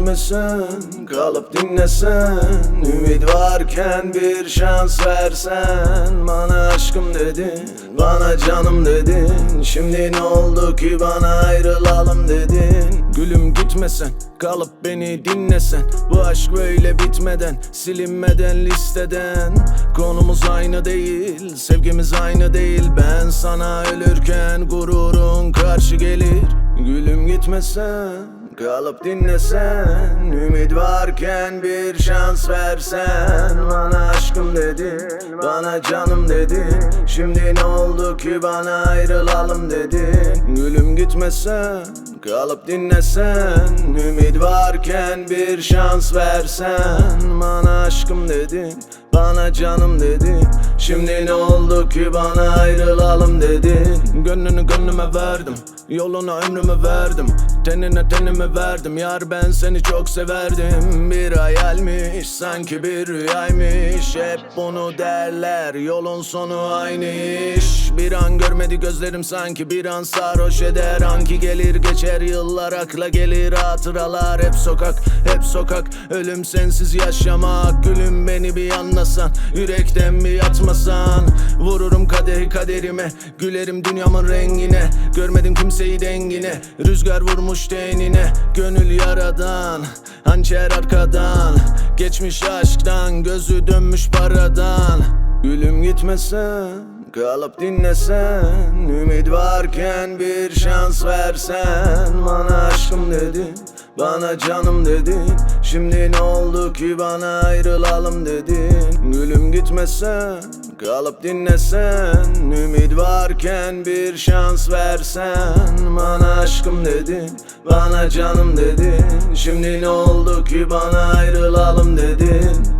gitmesen Kalıp dinlesen Ümit varken bir şans versen Bana aşkım dedin Bana canım dedin. Şimdi ne oldu ki bana ayrılalım dedin? Gülüm gitmesen Kalıp beni dinlesen Bu aşk böyle bitmeden Silinmeden listeden. Konumuz aynı değil Sevgimiz aynı değil. Ben sana ölürken Gururun karşı gelir. Gülüm gitmesen Kalıp dinlesen Ümit varken bir şans versen. Bana aşkım dedin Bana canım dedin. Şimdi ne oldu ki bana ayrılalım dedin? Gülüm gitmesen Kalıp dinlesen. Ümit varken bir şans versen. Bana aşkım dedin Bana canım dedin Şimdi ne oldu ki bana ayrılalım? dedin Gönlünü gönlüme verdim Yoluna ömrümü verdim. Tenine tenimi verdim Yar ben seni çok severdim. Bir hayalmiş sanki bir rüyaymış. Hep bunu derler Yolun sonu aynı iş Bir an görmedi gözlerim sanki. Bir an sarhoş eder. Anki gelir geçer yıllar. Akla gelir Hatıralar. Hep sokak hep sokak. Ölüm sensiz yaşamak. Gülüm beni bir anlasan. Yürekten bir yatmasan? Vururum kadehi kaderime. Gülerim dünyamın rengine. Görmedim kimseyi dengine. Rüzgar vurmuş tenine. Gönül yaradan Hançer arkadan. Geçmiş aşktan Gözü dönmüş paradan. Gülüm gitmesen Kalıp dinlesen Ümit varken bir şans versen. Bana aşkım dedin Bana canım dedin Şimdi ne oldu ki bana ayrılalım dedin? Gülüm gitmesen Kalıp dinlesen. Ümit varken bir şans versen. Bana aşkım dedin Bana canım dedin Şimdi ne oldu ki bana ayrılalım dedin